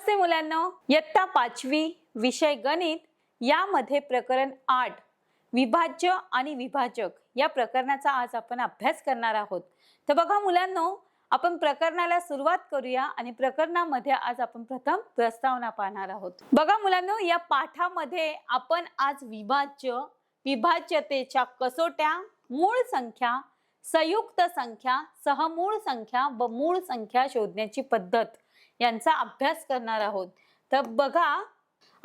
नमस्ते मुलांना. इयत्ता पाचवी विषय गणित यामध्ये प्रकरण आठ विभाज्य आणि विभाजक या प्रकरणाचा आज आपण अभ्यास करणार आहोत. तर बघा मुलांनो आपण प्रकरणाला सुरुवात करूया आणि प्रकरणामध्ये आज आपण प्रथम प्रस्तावना पाहणार आहोत. बघा मुलांनो या पाठामध्ये आपण आज विभाज्य विभाज्यतेच्या कसोट्या मूळ संख्या संयुक्त संख्या सहमूळ संख्या व मूळ संख्या शोधण्याची पद्धत यांचा अभ्यास करणार आहोत. तर बघा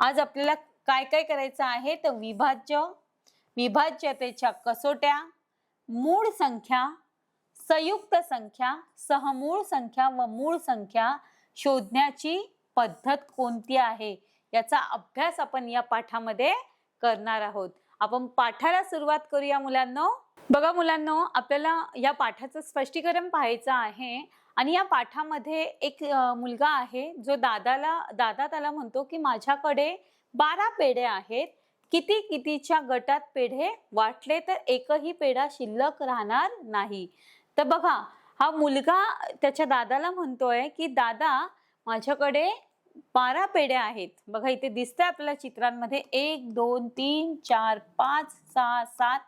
आज आपल्याला काय काय करायचं आहे? तर विभाज्य विभाज्यतेच्या कसोट्या मूळ संख्या संयुक्त संख्या सहमूळ संख्या व मूळ संख्या शोधण्याची पद्धत कोणती आहे? याचा अभ्यास आपण या पाठामध्ये करणार आहोत. आपण पाठाला सुरुवात करूया मुलांना. बघा मुलांना आपल्याला या पाठाचं स्पष्टीकरण पाहायचं आहे. आणि या पाठामध्ये एक मुलगा आहे जो दादाला दादा त्याला म्हणतो की माझ्याकडे बारा पेढे आहेत. किती कितीच्या गटात पेढे वाटले तर एकही पेढा शिल्लक राहणार नाही. तर बघा हा मुलगा त्याच्या दादाला म्हणतोय की दादा माझ्याकडे बारा पेढ्या आहेत. बघा इथे दिसतंय आपल्याला चित्रांमध्ये. एक दोन तीन चार पाच सहा सात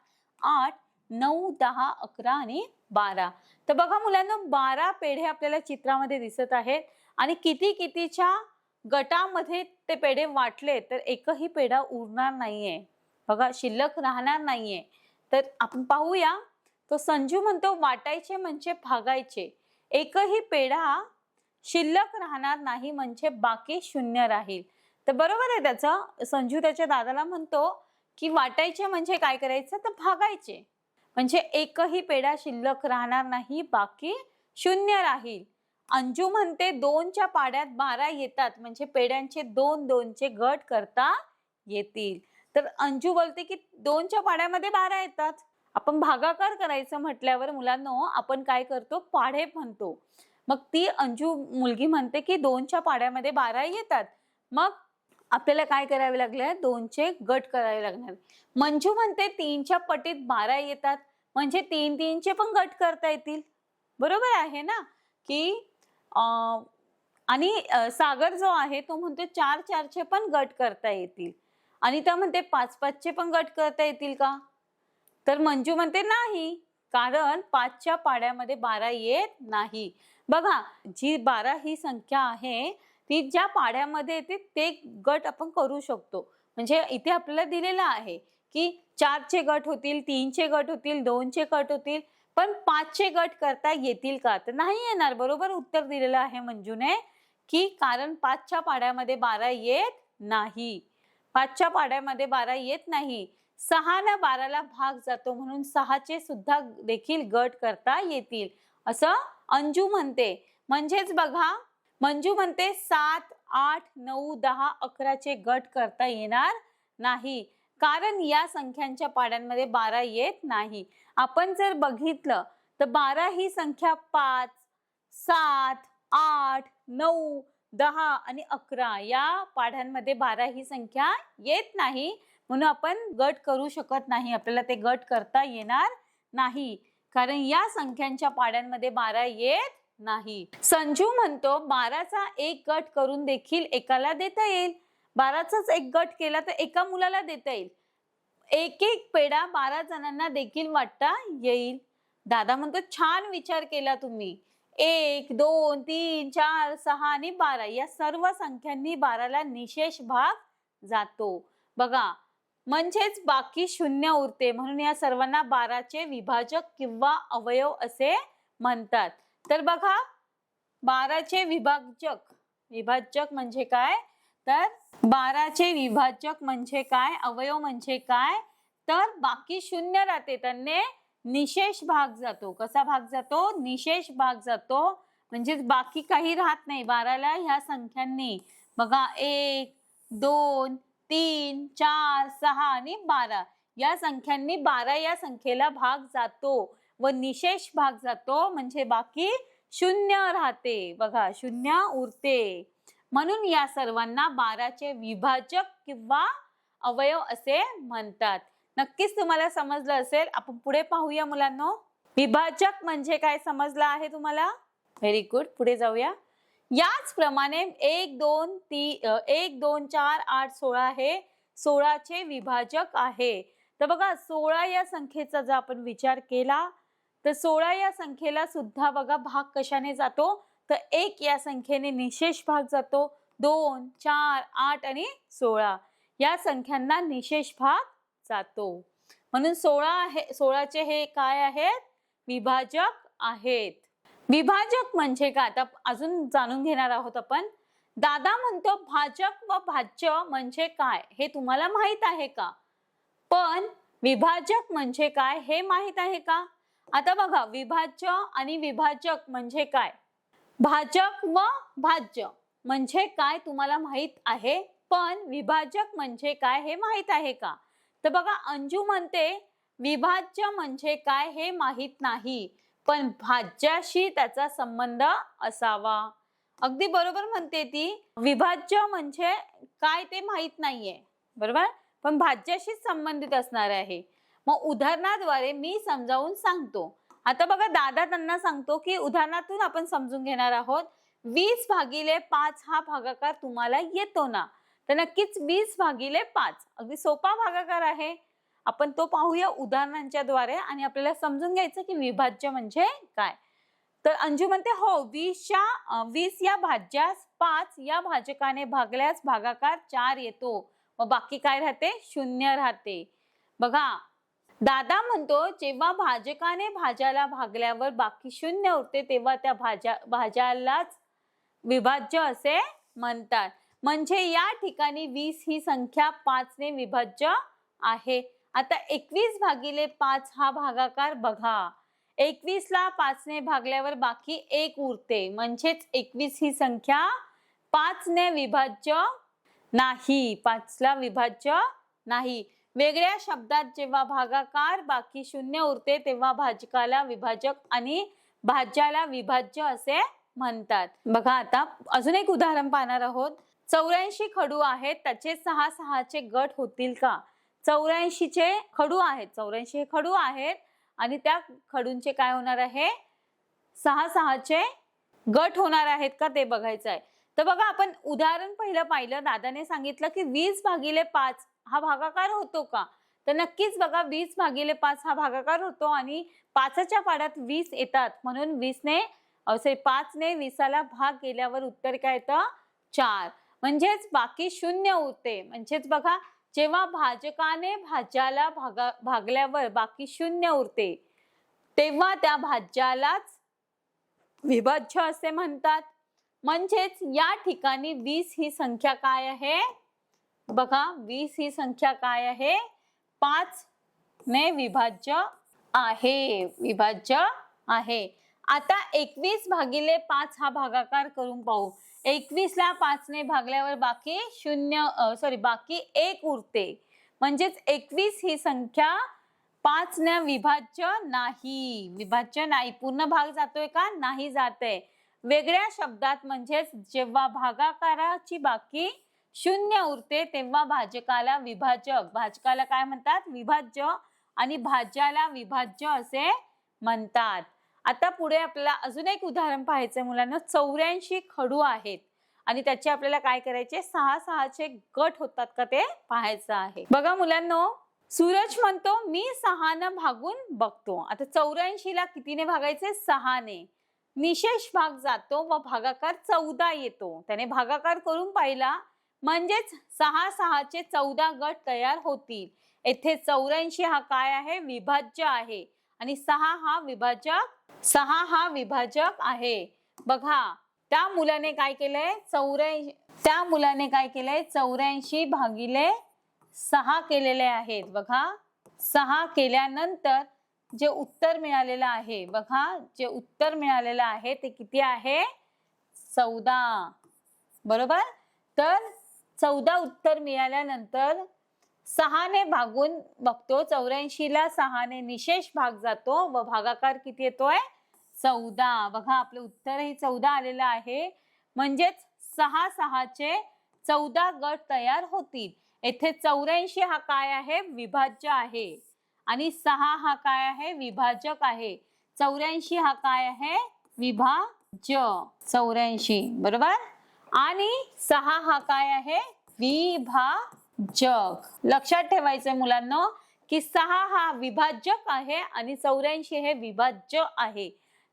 आठ नऊ दहा अकरा आणि बारा. तर बघा मुलांना बारा पेढे आपल्याला चित्रामध्ये दिसत आहेत आणि किती कितीच्या गटामध्ये ते पेढे वाटले तर एकही पेढा उरणार नाहीये. बघा शिल्लक राहणार नाहीये. तर आपण पाहूया. तो संजू म्हणतो वाटायचे म्हणजे भागायचे. एकही पेढा शिल्लक राहणार नाही म्हणजे बाकी शून्य राहील. तर बरोबर आहे त्याचं. संजू त्याच्या दादाला म्हणतो की वाटायचे म्हणजे काय करायचं? तर भागायचे. म्हणजे एकही पेढा शिल्लक राहणार नाही बाकी शून्य राहील. अंजू म्हणते दोनच्या पाड्यात बारा येतात म्हणजे पेढ्यांचे दोन दोनचे गट करता येतील. तर अंजू बोलते की दोनच्या पाड्यामध्ये बारा येतात. आपण भागाकार करायचं म्हटल्यावर मुलांनो आपण काय करतो? पाढे म्हणतो. मग ती अंजू मुलगी म्हणते की दोनच्या पाड्यामध्ये बारा येतात. मग आपल्याला काय करावे लागले? दोनचे गट करावे लागणार. मंजू म्हणते तीनच्या पटीत बारा येतात. म्हणजे तीन तीनचे पण गट करता येतील. बरोबर आहे ना? की आणि सागर जो आहे तो म्हणतो चार चारचे पण गट करता येतील. आणि त्या म्हणते पाच पाचचे पण गट करता येतील का? तर मंजू म्हणते नाही. कारण पाचच्या पाड्यामध्ये बारा येत नाही. बघा जी बारा ही संख्या आहे ती ज्या पाड्यामध्ये येते ते गट आपण करू शकतो. म्हणजे इथे आपल्याला दिलेलं आहे की चारचे गट होतील तीनचे गट होतील दोनचे गट होतील पण पाचचे गट करता येतील का? तर नाही येणार. बरोबर उत्तर दिलेलं आहे मंजूने की कारण पाचच्या पाड्यामध्ये बारा येत नाही. पाचच्या पाड्यामध्ये बारा येत नाही. सहाला बाराला भाग जातो म्हणून सहाचे सुद्धा देखील गट करता येतील. असं अंजू म्हणते. म्हणजेच बघा मंजू म्हणते सात आठ नऊ दहा अकराचे गट करता येणार नाही. कारण या संख्यांच्या पाड्यांमध्ये बारा येत नाही. आपण जर बघितलं तर बारा ही संख्या पाच सात आठ नऊ दहा आणि अकरा या पाढ्यांमध्ये बारा ही संख्या येत नाही. म्हणून आपण गट करू शकत नाही. आपल्याला ते गट करता येणार नाही. कारण या संख्यांच्या पाड्यांमध्ये बारा येत नाही. संजू म्हणतो बाराचा एक गट करून देखील एकाला देता येईल. बाराचाच एक गट केला तर एका मुलाला देता येईल. एक एक पेढा बारा जणांना देखील वाटता येईल. दादा म्हणतो छान विचार केला तुम्ही. एक दोन तीन चार सहा आणि बारा या सर्व संख्यांनी बाराला निशेष भाग जातो. बघा म्हणजेच बाकी शून्य उरते. म्हणून या सर्वांना बाराचे विभाजक किंवा अवयव असे म्हणतात. तर बघा बाराचे विभाजक. विभाजक म्हणजे काय? तर बाराचे विभाजक म्हणजे काय? अवयव म्हणजे काय? तर बाकी शून्य राहते. त्यांनी निशेष भाग जातो. कसा भाग जातो? निशेष भाग जातो. म्हणजेच बाकी काही राहत नाही. बाराला ह्या संख्यांनी. बघा एक दोन तीन चार सहा आणि बारा. या संख्यांनी बारा या संख्येला भाग जातो. व निशेष भाग जातो म्हणजे बाकी शून्य राहते. बघा शून्य उरते. म्हणून या सर्वांना बाराचे विभाजक किंवा अवयव असे म्हणतात. नक्कीच तुम्हाला समजलं असेल. आपण पुढे पाहूया मुलांना. विभाजक म्हणजे काय समजलं आहे तुम्हाला? व्हेरी गुड पुढे जाऊया. याचप्रमाणे एक दोन ती एक दोन चार आठ सोळा हे सोळाचे विभाजक आहे. तर बघा सोळा या संख्येचा जर आपण विचार केला तर सोळा या संख्येला सुद्धा बघा भाग कशाने जातो? तर एक या संख्येने निशेष भाग जातो. दोन चार आठ आणि सोळा. या संख्यांना निशेष भाग जातो. म्हणून सोळा आहे सोळाचे हे काय आहेत? विभाजक आहेत. विभाजक म्हणजे काय? आता अजून जाणून घेणार आहोत आपण. दादा म्हणतो भाजक व भाज्य म्हणजे काय? हे तुम्हाला माहीत आहे का? पण विभाजक म्हणजे काय? हे माहीत आहे का? आता बघा विभाज्य आणि विभाजक म्हणजे काय? भाजक व भाज्य म्हणजे काय तुम्हाला माहीत आहे? पण विभाजक म्हणजे काय हे माहीत आहे का? तर बघा अंजू म्हणते विभाज्य म्हणजे काय हे माहीत नाही पण भाज्याशी त्याचा संबंध असावा. अगदी बरोबर म्हणते ती. विभाज्य म्हणजे काय ते माहीत नाहीये बरोबर? पण भाज्याशीच संबंधित असणार आहे. मग उदाहरणाद्वारे मी समजावून सांगतो. आता बघा दादा त्यांना सांगतो की उदाहरणातून आपण समजून घेणार आहोत वीस भागिले पाच हा भागाकार तुम्हाला येतो ना. तर नक्कीच वीस भागिले पाच. अगदी सोपा भागाकार आहे. आपण तो पाहूया उदाहरणांच्या द्वारे आणि आपल्याला समजून घ्यायचं की विभाज्य म्हणजे काय. तर अंजू म्हणते हो वीसच्या वीस या भाज्यास पाच या भाजकाने भागल्यास भागाकार चार येतो. मग बाकी काय राहते? शून्य राहते. बघा दादा म्हणतो जेव्हा भाजकाने भाज्याला भागल्यावर बाकी शून्य उरते तेव्हा त्या भाज्या भाज्यालाच विभाज्य असे म्हणतात. म्हणजे या ठिकाणी वीस ही संख्या पाचने विभाज्य आहे. आता एकवीस भागिले पाच हा भागाकार बघा. एकवीस ला पाचने भागल्यावर बाकी एक उरते. म्हणजेच एकवीस ही संख्या पाचने विभाज्य नाही. पाचला विभाज्य नाही. वेगळ्या शब्दात जेव्हा भागाकार बाकी शून्य उरते तेव्हा भाजकाला विभाजक आणि भाज्याला विभाज्य असे म्हणतात. बघा आता अजून एक उदाहरण पाहणार आहोत. चौऱ्याऐंशी खडू आहेत त्याचे सहा सहाचे गट होतील का? चौऱ्याऐंशीचे खडू आहेत चौऱ्याऐंशी हे खडू आहेत आणि त्या खडूंचे काय होणार आहे? सहा सहाचे गट होणार आहेत का ते बघायचं आहे तर बघा आपण उदाहरण पहिलं पाहिलं. दादाने सांगितलं की वीस भागिले पाच हा भागाकार होतो का? तर नक्कीच बघा वीस भागिले पाच हा भागाकार होतो आणि पाचच्या पाड्यात वीस येतात. म्हणून वीसने असे पाचने वीसाला भाग केल्यावर उत्तर काय येतं? चार. म्हणजेच बाकी शून्य उरते म्हणजेच बघा जेव्हा भाजकाने भाज्याला भागा भागल्यावर बाकी शून्य उरते तेव्हा त्या भाज्यालाच विभाज्य असे म्हणतात. म्हणजेच या ठिकाणी वीस ही संख्या काय आहे? बघा वीस ही संख्या काय आहे? पाच ने विभाज्य आहे विभाज्य आहे. आता एकवीस भागिले पाच हा भागाकार करून पाहू. एकवीस ला पाचने भागल्यावर बाकी शून्य सॉरी बाकी एक उरते. म्हणजेच एकवीस ही संख्या पाच ने विभाज्य नाही. विभाज्य नाही. पूर्ण भाग जातोय का? नाही जाते वेगळ्या शब्दात म्हणजेच जेव्हा भागाकाराची बाकी शून्य उरते तेव्हा भाजकाला विभाजक भाजकाला काय म्हणतात? विभाज्य. आणि भाज्याला विभाज्य असे म्हणतात. आता पुढे आपल्याला अजून एक उदाहरण पाहायचं मुलांना. चौऱ्याऐंशी खडू आहेत. आणि त्याचे आपल्याला काय करायचे? सहा सहाचे गट होतात का ते? पाहायचं आहे. बघा मुलांनो सूरज म्हणतो मी सहानं भागून बघतो. आता चौऱ्याऐंशी ला कितीने भागायचे? सहाने. निशेष भाग जातो व भागाकार चौदा येतो. त्याने भागाकार करून पाहिला. म्हणजेच सहा सहाचे चौदा गट तयार होतील. येथे चौऱ्याऐंशी हा काय आहे? विभाज्य आहे. आणि सहा हा विभाजक सहा हा विभाजक आहे. बघा त्या मुलाने काय केलंय चौऱ्याऐंशी त्या मुलाने काय केलंय चौऱ्याऐंशी भागिले सहा केलेले आहेत. बघा सहा केल्यानंतर जे उत्तर मिळालेलं आहे बघा जे उत्तर मिळालेलं आहे ते किती आहे? चौदा. बरोबर? तर चौदा उत्तर मिळाल्यानंतर सहाने भागून बघतो. चौऱ्याऐंशी ला सहाने निशेष भाग जातो. व भागाकार किती येतोय? चौदा. बघा आपलं उत्तर हे चौदा आलेलं आहे. म्हणजेच सहा सहाचे चौदा गट तयार होतील. येथे चौऱ्याऐंशी हा काय आहे? विभाज्य आहे. आणि सहा हा काय आहे? विभाजक आहे. चौऱ्याऐंशी हा काय आहे? विभाज्य. चौऱ्याऐंशी. बरोबर? आणि सहा हा काय आहे? विभाजक. लक्षात ठेवायचंय मुलांना की सहा हा विभाजक आहे आणि चौऱ्याऐंशी हे विभाज्य आहे.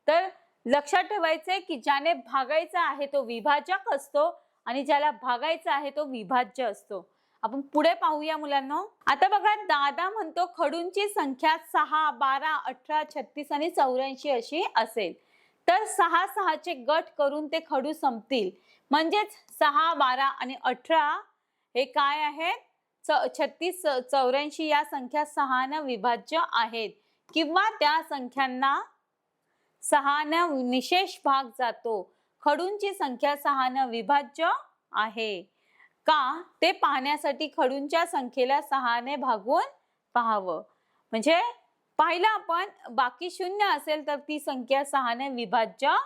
तर लक्षात ठेवायचंय की ज्याने भागायचा आहे तो विभाजक असतो आणि ज्याला भागायचा आहे तो विभाज्य असतो. आपण पुढे पाहूया मुलांना. आता बघा दादा म्हणतो खडूंची संख्या सहा बारा अठरा छत्तीस आणि चौऱ्याऐंशी अशी असेल. तर सहा सहाचे गट करून ते खडू संपतील. म्हणजेच सहा बारा आणि अठरा हे काय आहेत च- छत्तीस चौऱ्याऐंशी या संख्या सहानं विभाज्य आहेत. किंवा त्या संख्यांना सहानं निशेष भाग जातो. खडूंची संख्या सहानं विभाज्य आहे. का? ते पाहण्यासाठी खडूंच्या संख्येला सहाने भागून पाहावं. म्हणजे पाहिलं आपण बाकी शून्य असेल तर ती संख्या सहाने विभाज्य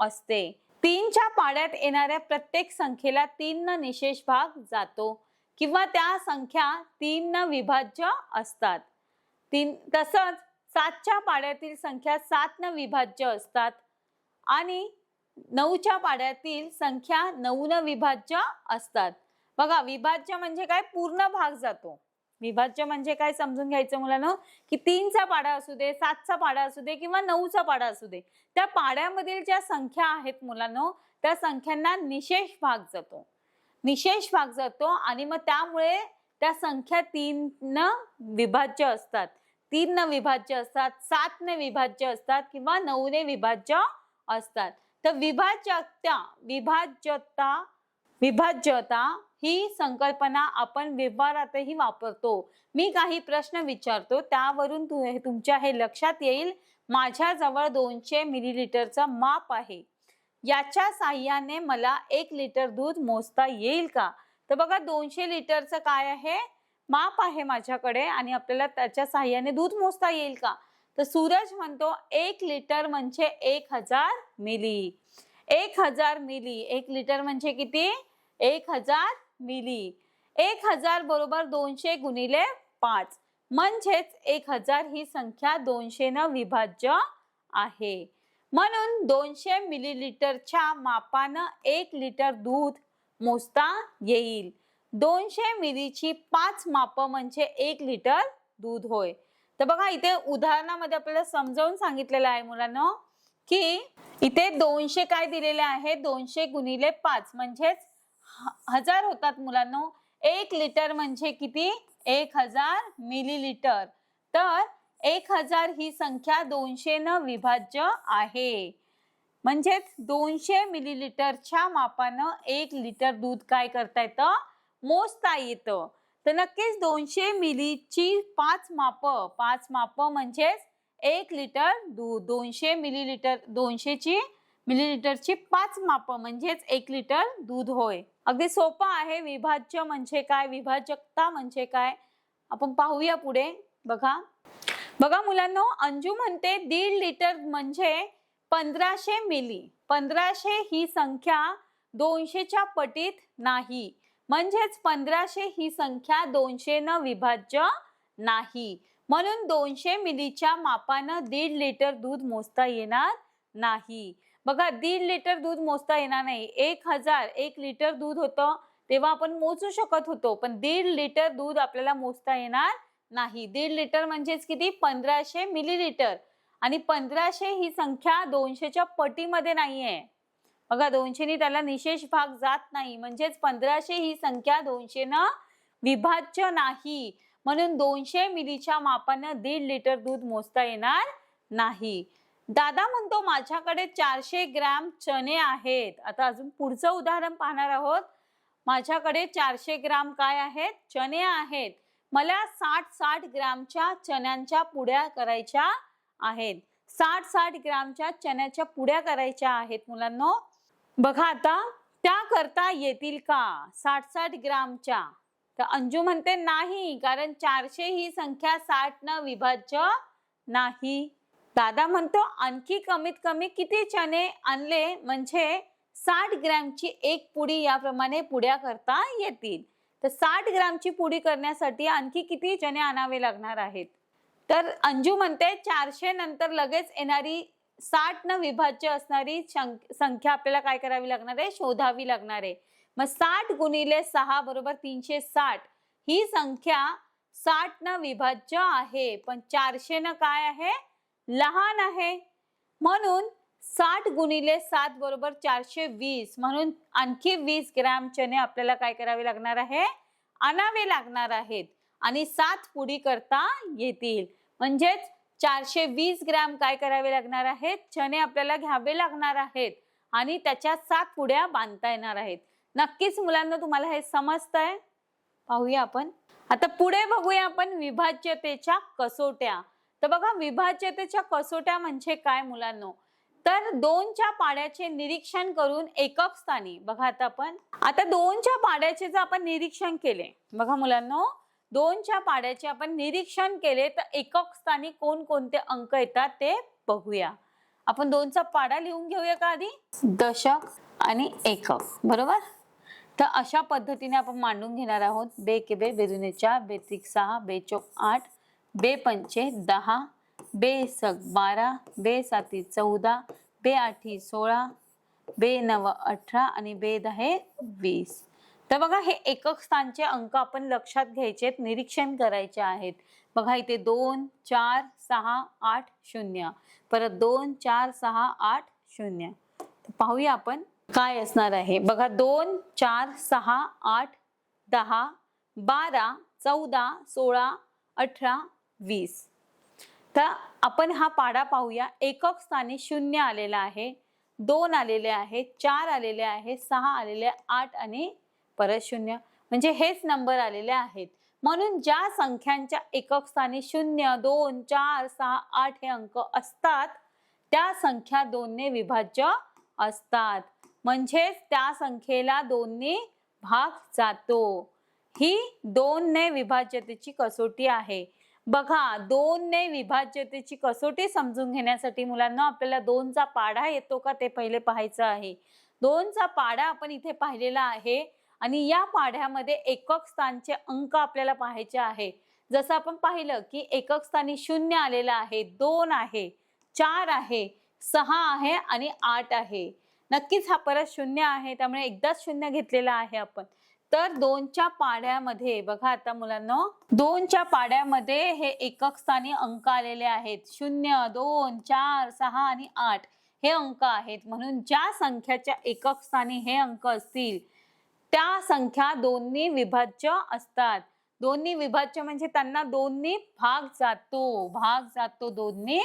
असते. तीनच्या पाड्यात येणाऱ्या प्रत्येक संख्येला तीन न निशेष भाग जातो किंवा त्या संख्या तीन न विभाज्य असतात. तीन तसंच सातच्या पाड्यातील संख्या सात न विभाज्य असतात आणि नऊच्या पाड्यातील संख्या नऊ न विभाज्य असतात. बघा विभाज्य म्हणजे काय? पूर्ण भाग जातो. विभाज्य म्हणजे काय समजून घ्यायचं मुलांना? की तीनचा पाडा असू दे सातचा पाडा असू दे किंवा नऊचा पाडा असू दे त्या पाड्यामधील ज्या संख्या आहेत मुलांना त्या संख्यांना निशेष भाग जातो. निशेष भाग जातो आणि मग त्यामुळे त्या संख्या तीन न विभाज्य असतात. तीन न विभाज्य असतात सातने विभाज्य असतात किंवा नऊ ने विभाज्य असतात. तर विभाज्यता विभाज्यता विभाज्यता ही संकल्पना आपण व्यवहारातही वापरतो. मी काही प्रश्न विचारतो त्यावरून तु- हे- तुमच्या हे लक्षात येईल. माझ्याजवळ दोनशे मिलीलिटरचं माप आहे. याच्या साह्याने मला एक लिटर दूध मोजता येईल का? तर बघा दोनशे लिटरचं काय आहे? माप आहे माझ्याकडे आणि आपल्याला त्याच्या साह्याने दूध मोजता येईल का? तर सूरज म्हणतो एक लिटर म्हणजे एक हजार मिली. एक हजार मिली. एक लिटर म्हणजे किती? एक हजार मिली. एक हजार बरोबर दोनशे गुणिले पाच. म्हणजेच एक हजार ही संख्या दोनशे न विभाज्य आहे. म्हणून दोनशे मिलीलिटरच्या मापानं एक लिटर दूध मोजता येईल. दोनशे मिलीची पाच माप म्हणजे एक लिटर दूध होय. तर बघा इथे उदाहरणामध्ये आपल्याला समजावून सांगितलेलं आहे मुलांना की इथे दोनशे काय दिलेले आहे? दोनशे गुणिले पाच. म्हणजेच हजार होतात मुलांना. एक लिटर म्हणजे किती? एक हजार मिलीलिटर तर एक हजार ही संख्या दोनशे न विभाज्य आहे. म्हणजेच दोनशे मिलीलिटरच्या मापानं एक लिटर दूध काय करता येतं मोजता येतं. तर नक्कीच दोनशे मिलीची पाच माप पाच माप म्हणजेच एक लिटर दूध दोनशे मिलीलिटर दोनशेची मिलीलिटरची पाच माप म्हणजेच एक लिटर दूध होय. अगदी सोपं आहे. विभाज्य म्हणजे काय? विभाजकता म्हणजे काय? आपण पाहूया पुढे. बघा. बघा मुलांनो अंजू म्हणते दीड लिटर म्हणजे पंधराशे मिली. पंधराशे ही संख्या दोनशेच्या पटीत नाही. म्हणजेच पंधराशे ही संख्या दोनशे न विभाज्य नाही. म्हणून दोनशे मिलीच्या मापानं दीड लिटर दूध मोजता येणार नाही. बघा दीड लिटर दूध मोजता येणार नाही. एक हजार एक लिटर दूध होतं तेव्हा आपण मोजू शकत होतो पण दीड लिटर दूध आपल्याला मोजता येणार नाही. दीड लिटर म्हणजेच किती? पंधराशे मिलीलिटर. आणि पंधराशे ही संख्या दोनशेच्या पटीमध्ये नाहीये. बघा दोनशेनी त्याला निशेष भाग जात नाही. म्हणजेच पंधराशे ही संख्या दोनशे न विभाज्य नाही. म्हणून दोनशे मिलीच्या मापानं दीड लिटर दूध मोजता येणार नाही. दादा म्हणतो माझ्याकडे चारशे ग्रॅम चणे आहेत. आता अजून पुढचं उदाहरण पाहणार आहोत. माझ्याकडे चारशे ग्राम काय आहेत? चणे आहेत. मला साठ साठ ग्रामच्या चण्यांच्या पुड्या करायच्या आहेत. साठ साठ ग्रामच्या चण्याच्या पुड्या करायच्या आहेत मुलांनो. बघा आता त्या करता येतील का? साठ साठ ग्रामच्या. तर अंजू म्हणते नाही कारण चारशे ही संख्या साठ न विभाज्य नाही. दादा म्हणतो आणखी कमीत कमी किती चणे आणले म्हणजे साठ ग्रॅमची एक पुडी याप्रमाणे पुड्या करता येतील. तर साठ ग्रॅमची पुडी करण्यासाठी आणखी किती चणे आणावे लागणार आहेत? तर अंजू म्हणते चारशे नंतर लगेच येणारी साठ न विभाज्य असणारी संख्या आपल्याला काय करावी लागणार आहे? शोधावी लागणार आहे. मग साठ गुणिले सहा बरोबर तीनशे साठ ही संख्या साठ न विभाज्य आहे. पण चारशे न काय आहे? लहान आहे. म्हणून साठ गुणिले सात बरोबर चारशे वीस म्हणून आणखी वीस ग्रॅम चणे आपल्याला काय करावे लागणार आहे? आणावे लागणार आहेत आणि सात पुडी करता येतील. म्हणजेच चारशे वीस ग्रॅम काय करावे लागणार आहेत? चणे आपल्याला घ्यावे लागणार आहेत आणि त्याच्या सात पुड्या बांधता येणार आहेत. नक्कीच मुलांना तुम्हाला हे समजतंय? पाहूया आपण. आता पुढे बघूया आपण विभाज्यतेच्या कसोट्या. तर बघा विभाज्यतेच्या कसोट्या म्हणजे काय मुलांनो? तर दोनच्या पाड्याचे निरीक्षण करून एकक स्थानी बघा आता आपण. आता दोनच्या पाड्याचे जर आपण निरीक्षण केले बघा मुलांनो. दोनच्या पाड्याचे आपण निरीक्षण केले तर एकक स्थानी कोणकोणते अंक येतात ते बघूया. आपण दोनचा पाडा लिहून घेऊया का आधी? दशक आणि एकक बरोबर? तर अशा पद्धतीने आपण मांडून घेणार आहोत. बे के बे बेदुने चार बे त्रिक सहा बे चौक आठ बे पंचे दहा बे सग बारा बे साती चौदा बे आठी सोळा बे नव अठरा आणि बे दहे वीस. तर बघा हे एकक स्थानचे अंक आपण लक्षात घ्यायचे आहेत निरीक्षण करायचे आहेत. बघा इथे दोन चार सहा आठ शून्य. परत दोन चार सहा आठ शून्य. पाहूया आपण काय असणार आहे. बघा दोन चार सहा आठ दहा बारा चौदा सोळा अठरा वीस. तर आपण हा पाडा पाहूया. एकक स्थानी शून्य आलेला आहे दोन आलेले आहे चार आलेले आहे सहा आलेले आठ आणि परत शून्य. म्हणजे हेच नंबर आलेले आहेत. म्हणून ज्या संख्यांच्या एकक स्थानी शून्य दोन चार सहा आठ हे अंक असतात त्या संख्या दोनने विभाज्य असतात. म्हणजेच त्या संख्येला दोनने भाग जातो. ही दोनने विभाज्यतेची कसोटी आहे. बघा दोनने विभाज्यतेची कसोटी समजून घेण्यासाठी मुलांना आपल्याला दोनचा पाढा येतो का ते पहिले पाहायचं आहे. दोनचा पाढा आपण इथे पाहिलेला आहे आणि या पाढ्यामध्ये एकक स्थानचे अंक आपल्याला पाहायचे आहे. जसं आपण पाहिलं की एकक स्थानी शून्य आलेलं आहे दोन आहे चार आहे सहा आहे आणि आठ आहे. नक्कीच हा परत शून्य आहे त्यामुळे एकदाच शून्य घेतलेला आहे आपण. तर दोनच्या पाड्यामध्ये बघा आता मुलांना दोनच्या पाड्यामध्ये हे एकक स्थानी अंक आलेले आहेत. शून्य दोन चार सहा आणि आठ हे अंक आहेत. म्हणून ज्या संख्याच्या एकक स्थानी हे अंक असतील त्या संख्या दोन्ही विभाज्य असतात. दोन्ही विभाज्य म्हणजे त्यांना दोन्ही भाग जातो भाग जातो दोन्ही.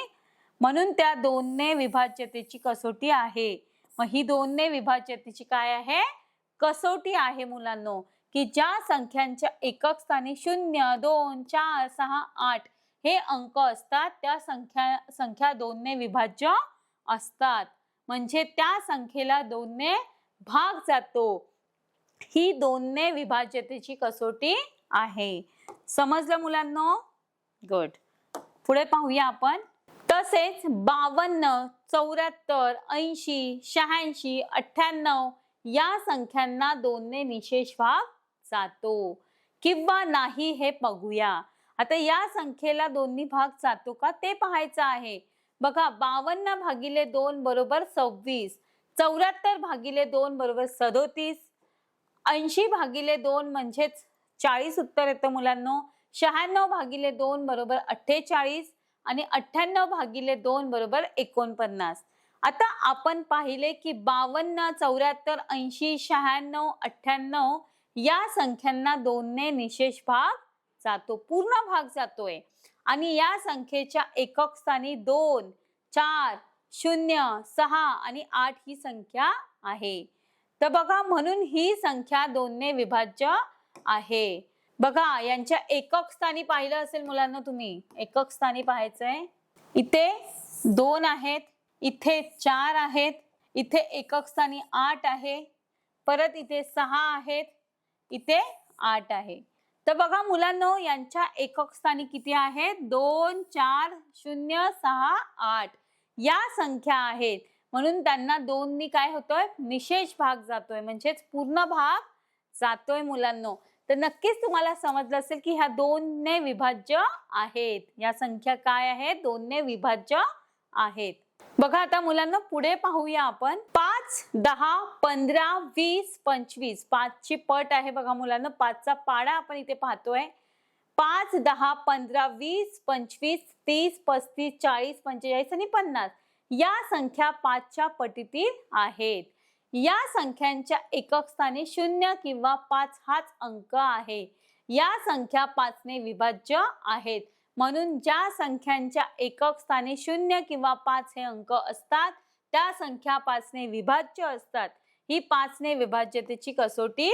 म्हणून त्या दोनने विभाज्यतेची कसोटी आहे. मग ही दोनने विभाज्यतेची काय आहे? कसोटी आहे मुलांनो की ज्या संख्यांच्या एकक स्थानी शून्य दोन चार सहा आठ हे अंक असतात त्या संख्या संख्या दोनने विभाज्य असतात. म्हणजे त्या संख्येला दोनने भाग जातो. ही दोनने विभाज्यतेची कसोटी आहे. समजलं मुलांनो? गुड पुढे पाहूया आपण. तसेच बावन्न चौऱ्याहत्तर ऐंशी शहाऐंशी अठ्ठ्याण्णव या संख्यांना दोनने निशेष भाग जातो. किंवा नाही हे बघूया. आता या संख्येला दोन्ही भाग जातो का? ते पाहायचं आहे. बघा बावन्न भागिले दोन बरोबर सव्वीस. चौऱ्याहत्तर भागिले दोन बरोबर सदोतीस. ऐंशी भागिले दोन म्हणजेच चाळीस उत्तर येतं मुलांनो. शहाण्णव भागिले दोन बरोबर अठ्ठेचाळीस आणि अठ्ठ्याण्णव भागिले दोन बरोबर एकोणपन्नास. आता आपण पाहिले की बावन्न चौऱ्याहत्तर ऐंशी शहाण्णव अठ्ठ्याण्णव या संख्यांना दोनने निशेष भाग जातो पूर्ण भाग जातोय. आणि या संख्येच्या एकक स्थानी दोन चार शून्य सहा आणि आठ ही संख्या आहे. तर बघा म्हणून ही संख्या दोनने विभाज्य आहे. बघा यांच्या एकक स्थानी पाहिलं असेल मुलांना तुम्ही. एकक स्थानी पाहायचंय. इथे दोन आहेत. इथे चार आहेत इथे एकक स्थानी आठ आहे परत इथे सहा आहेत इथे आठ आहे. तर बघा मुलांनो यांच्या एकक स्थानी किती आहेत? दोन चार शून्य सहा आठ. या संख्या आहेत. म्हणून त्यांना दोननी काय होतोय? निशेष भाग जातोय. म्हणजेच पूर्ण भाग जातोय मुलांनो. तर नक्कीच तुम्हाला समजलं असेल की ह्या दोनने विभाज्य आहेत. या संख्या काय आहेत? दोनने विभाज्य आहेत. बघा आता मुलांना पुढे पाहूया आपण. पाच दहा पंधरा वीस पंचवीस. पाचची पट आहे बघा मुलांना. पाचचा पाडा आपण इथे पाहतोय. पाच दहा पंधरा वीस पंचवीस तीस पस्तीस चाळीस पंचेचाळीस आणि पन्नास या संख्या पाचच्या पटीतील आहेत. या संख्यांच्या एकक स्थानी शून्य किंवा पाच हाच अंक आहे. या संख्या पाचने विभाज्य आहेत. म्हणून ज्या संख्यांच्या एकक स्थानी शून्य किंवा पाच हे अंक असतात त्या संख्या पाचने विभाज्य असतात. ही पाचने विभाज्यतेची कसोटी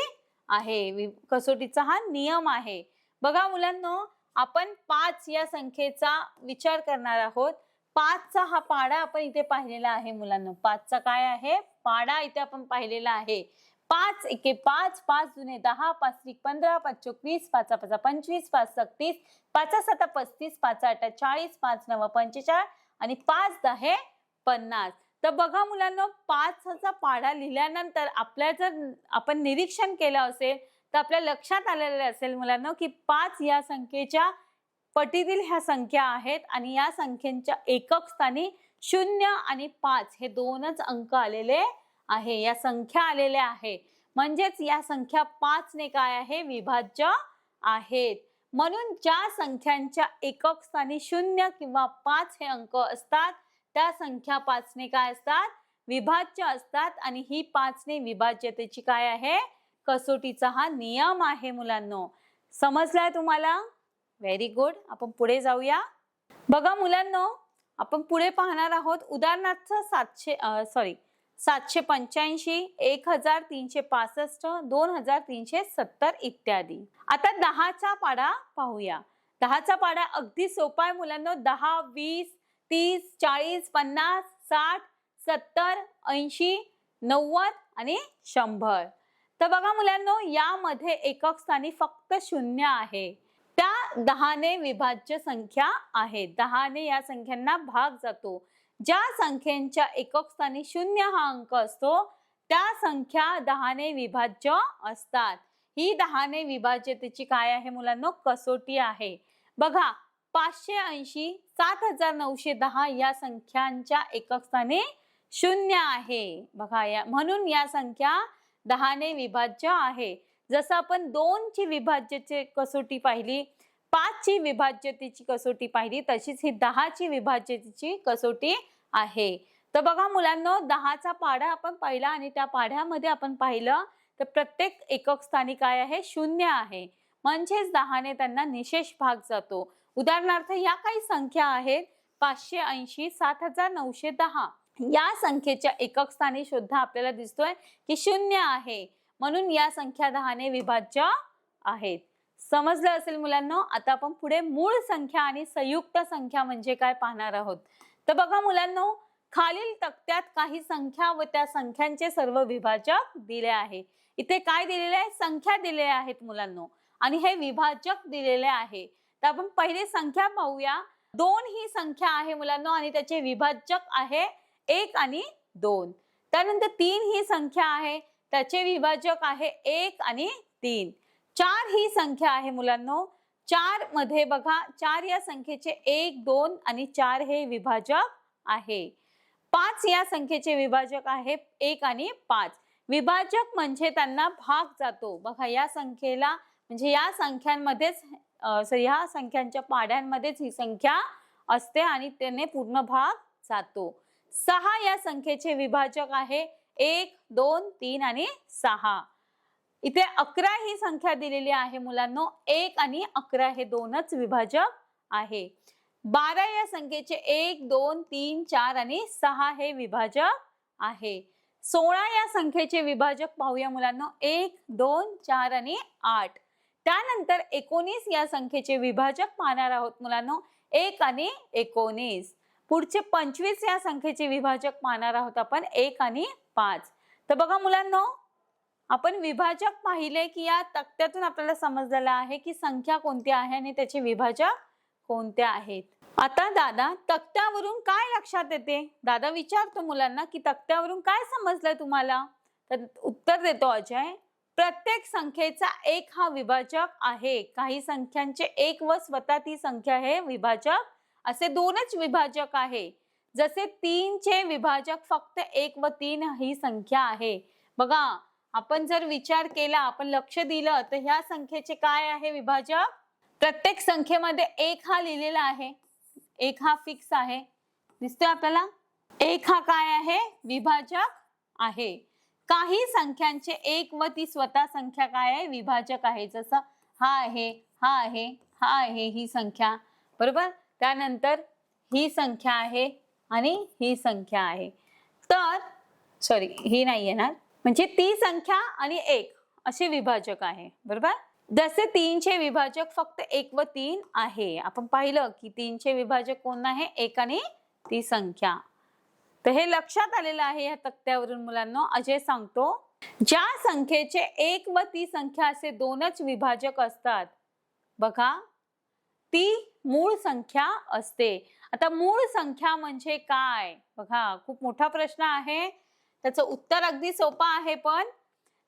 आहे. कसोटीचा हा नियम आहे. बघा मुलांनो आपण पाच या संख्येचा विचार करणार आहोत. पाचचा हा पाडा आपण इथे पाहिलेला आहे मुलांना. पाचचा काय आहे? पाडा इथे आपण पाहिलेला आहे. पाच एके पाच पाच जुने दहा पाच त्रिक पंधरा पाच चोवीस पाच पाचा पंचवीस पाच सत्तीस पाच सता पस्तीस पाच आठ चाळीस पाच नव पंचेचाळीस आणि पाच दहे पन्नास. तर बघा मुलांना पाचचा पाढा लिहिल्यानंतर आपल्या जर आपण निरीक्षण केलं असेल तर आपल्या लक्षात आलेलं असेल मुलांना की पाच या संख्येच्या पटीतील ह्या संख्या आहेत आणि या संख्येच्या एकक स्थानी शून्य आणि पाच हे दोनच अंक आलेले आहे. या संख्या आलेल्या आहे. म्हणजेच या संख्या पाचने काय आहे? विभाज्य आहेत. म्हणून ज्या संख्यांच्या एकक स्थानी शून्य किंवा पाच हे अंक असतात त्या संख्या पाचने काय असतात? विभाज्य असतात आणि ही पाचने विभाज्यतेची काय आहे? कसोटीचा हा नियम आहे मुलांनो. समजलाय तुम्हाला? व्हेरी गुड आपण पुढे जाऊया. बघा मुलांनो आपण पुढे पाहणार आहोत उदाहरणार्थ सातशे सॉरी सातशे पंच्याऐंशी एक हजार तीनशे पासष्ट दोन हजार तीनशे सत्तर इत्यादी. आता दहाचा पाडा पाहूया. दहाचा पाडा अगदी सोपा आहे मुलांना. दहा वीस तीस चाळीस पन्नास साठ सत्तर ऐंशी नव्वद आणि शंभर. तर बघा मुलांनो यामध्ये एकक स्थानी फक्त शून्य आहे. त्या दहाने विभाज्य संख्या आहे. दहाने या संख्यांना भाग जातो. ज्या संख्येच्या एकक स्थानी शून्य हा अंक असतो त्या संख्या दहाने विभाज्य असतात. ही दहाने विभाज्यतेची काय आहे मुलांनो? कसोटी आहे. बघा पाचशे ऐंशी सात हजार नऊशे दहा या संख्यांच्या एकक स्थानी शून्य आहे. बघा या म्हणून या संख्या दहाने विभाज्य आहे. जसं आपण दोनची विभाज्यची कसोटी पाहिली पाचची विभाज्यतेची कसोटी पाहिली तशीच ही दहाची विभाज्यतेची कसोटी आहे. तर बघा मुलांना दहाचा पाढा आपण पाहिला आणि त्या पाढ्यामध्ये आपण पाहिलं तर प्रत्येक एकक स्थानी काय आहे? शून्य आहे. म्हणजेच दहाने त्यांना निशेष भाग जातो. उदाहरणार्थ या काही संख्या आहेत पाचशे ऐंशी सात हजार नऊशे दहा. या संख्येच्या एकक स्थानी सुद्धा आपल्याला दिसतोय की शून्य आहे. म्हणून या संख्या दहाने विभाज्य आहेत. समजलं असेल मुलांना आता आपण पुढे मूळ संख्या आणि संयुक्त संख्या म्हणजे काय पाहणार आहोत. तर बघा मुलांना खालील तक्त्यात काही संख्या व त्या संख्यांचे सर्व विभाजक दिले आहे. इथे काय दिलेले आहे? संख्या दिलेल्या आहेत मुलांना. आणि हे विभाजक दिलेले आहे. तर आपण पहिले संख्या पाहूया. दोन ही संख्या आहे मुलांना आणि त्याचे विभाजक आहे एक आणि दोन. त्यानंतर तीन ही संख्या आहे. त्याचे विभाजक आहे एक आणि तीन. चार ही संख्या आहे मुलांनो. चारमध्ये बघा चार या संख्येचे एक दोन आणि चार हे विभाजक आहे. पाच या संख्येचे विभाजक आहे एक आणि पाच. विभाजक म्हणजे त्यांना भाग जातो. बघा या संख्येला म्हणजे या संख्यांमध्येच या संख्यांच्या पाड्यांमध्येच ही संख्या असते आणि त्याने पूर्ण भाग जातो. सहा या संख्येचे विभाजक आहे एक दोन तीन आणि सहा. इथे अकरा ही संख्या दिलेली आहे मुलांनो. एक आणि अकरा हे दोनच विभाजक आहे. बारा या संख्येचे एक दोन तीन चार आणि सहा हे विभाजक आहे. सोळा या संख्येचे विभाजक पाहूया मुलांना. एक दोन चार आणि आठ. त्यानंतर एकोणीस या संख्येचे विभाजक पाहणार आहोत मुलांना. एक आणि एकोणीस. पुढचे पंचवीस या संख्येचे विभाजक पाहणार आहोत आपण. एक आणि पाच. तर बघा मुलांना आपण विभाजक पाहिले की या तक्त्यातून आपल्याला समजलेलं आहे की संख्या कोणती आहे आणि त्याचे विभाजक कोणते आहेत. आता दादा तक्त्यावरून काय लक्षात येते? दादा विचारतो मुलांना की तक्त्यावरून काय समजलंय तुम्हाला? तर उत्तर देतो अजय. प्रत्येक संख्येचा एक हा विभाजक आहे. काही संख्यांचे एक व स्वतः ती संख्या हे विभाजक. असे दोनच विभाजक आहे. जसे तीनचे विभाजक फक्त एक व तीन ही संख्या आहे. बघा आपण जर विचार केला आपण लक्ष दिलं तर ह्या संख्येचे काय आहे विभाजक? प्रत्येक संख्येमध्ये एक हा लिहिलेला आहे. एक हा फिक्स आहे. दिसतोय आपल्याला? एक हा काय आहे? विभाजक आहे. काही संख्यांचे एक व ती स्वतः संख्या काय आहे? विभाजक आहे. जसं हा आहे हा आहे हा आहे ही संख्या. बरोबर? त्यानंतर ही संख्या आहे आणि ही संख्या आहे. तर सॉरी ही नाही येणार. म्हणजे ती संख्या आणि एक असे विभाजक आहे बरोबर? जसे तीनचे विभाजक फक्त एक व तीन आहे आपण पाहिलं की तीनचे विभाजक कोण आहे? एक आणि ती संख्या. तर हे लक्षात आलेलं आहे या तक्त्यावरून मुलांना अजय सांगतो ज्या संख्येचे एक व ती संख्या असे दोनच विभाजक असतात बघा ती मूळ संख्या असते. आता मूळ संख्या म्हणजे काय? बघा खूप मोठा प्रश्न आहे. त्याचं उत्तर अगदी सोपं आहे पण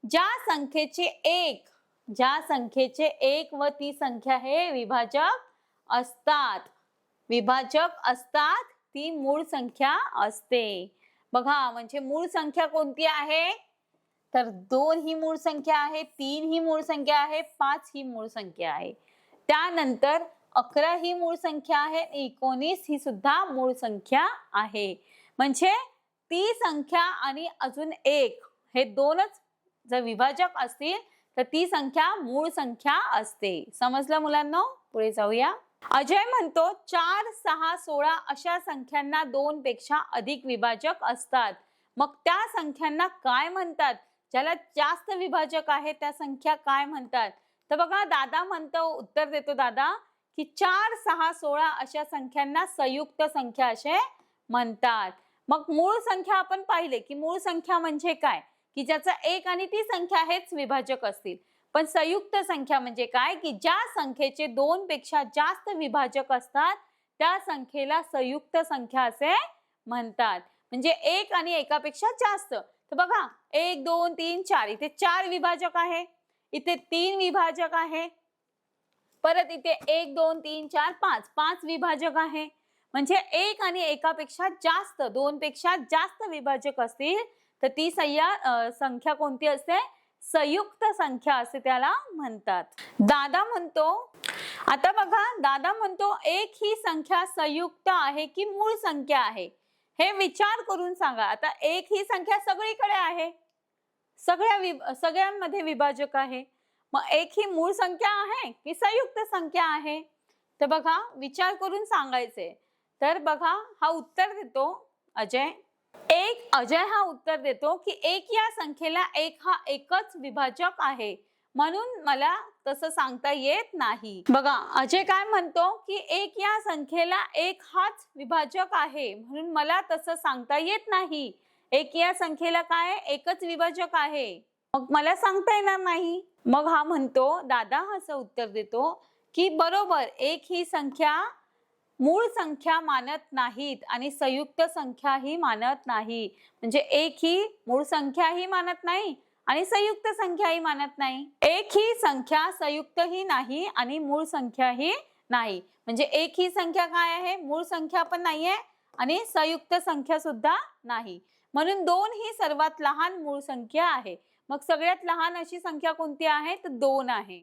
ज्या संख्येचे एक ज्या संख्येचे एक व ती संख्या हे विभाजक असतात विभाजक असतात ती मूळ संख्या असते. बघा म्हणजे मूळ संख्या कोणती आहे? तर दोन ही मूळ संख्या आहे तीन ही मूळ संख्या आहे पाच ही मूळ संख्या आहे. त्यानंतर अकरा ही मूळ संख्या आहे एकोणीस ही सुद्धा मूळ संख्या आहे. म्हणजे ती संख्या आणि अजून एक हे दोनच जर विभाजक असतील तर ती संख्या मूळ संख्या असते. समजलं मुलांना? पुढे जाऊया. अजय म्हणतो चार सहा सोळा अशा संख्यांना दोन पेक्षा अधिक विभाजक असतात. मग त्या संख्यांना काय म्हणतात? ज्याला जास्त विभाजक आहे त्या संख्या काय म्हणतात? तर बघा दादा म्हणतो उत्तर देतो दादा की चार सहा सोळा अशा संख्यांना संयुक्त संख्या असे म्हणतात. मग मूळ संख्या आपण पाहिले की मूळ संख्या म्हणजे काय? की ज्याचा एक आणि ती संख्या हेच विभाजक असतील. पण संयुक्त संख्या म्हणजे काय? की ज्या संख्येचे दोन पेक्षा जास्त विभाजक असतात त्या संख्येला संयुक्त संख्या असे म्हणतात. म्हणजे एक आणि एकापेक्षा जास्त. तर बघा एक दोन तीन चार. इथे चार विभाजक आहे. इथे तीन विभाजक आहे. परत इथे एक दोन तीन चार पाच. पाच विभाजक आहे. म्हणजे एक आणि एकापेक्षा जास्त दोन पेक्षा जास्त विभाजक असतील तर ती सह्या संख्या कोणती असते? संयुक्त संख्या असे त्याला म्हणतात. दादा म्हणतो आता बघा दादा म्हणतो एक ही संख्या संयुक्त आहे की मूळ संख्या आहे? हे विचार करून सांगा. आता एक ही संख्या सगळीकडे आहे. सगळ्या विभ सगळ्यांमध्ये विभाजक आहे. मग एक ही मूळ संख्या आहे की संयुक्त संख्या आहे? तर बघा विचार करून सांगायचे. तर बघा हा उत्तर देतो अजय. एक अजय हा उत्तर देतो की एक या संख्येला एक हा एकच विभाजक आहे. म्हणून मला तसं सांगता येत नाही. बघा अजय काय म्हणतो की एक या संख्येला एक हाच विभाजक आहे. म्हणून मला तसं सांगता येत नाही. एक या संख्येला काय? एकच विभाजक आहे. मग मला सांगता येणार नाही. मग हा म्हणतो दादा असं उत्तर देतो की बरोबर एक ही संख्या मूळ संख्या मानत नाहीत आणि संयुक्त संख्या ही मानत नाही. म्हणजे एक ही मूळ संख्याही मानत नाही आणि संयुक्त संख्याही मानत नाही. एक ही संख्या संयुक्त ही नाही आणि मूळ संख्या ही नाही. म्हणजे एक ही संख्या काय आहे? मूळ संख्या पण नाहीये आणि संयुक्त संख्या सुद्धा नाही. म्हणून दोन ही सर्वात लहान मूळ संख्या आहे. मग सगळ्यात लहान अशी संख्या कोणती आहे? तर दोन आहे.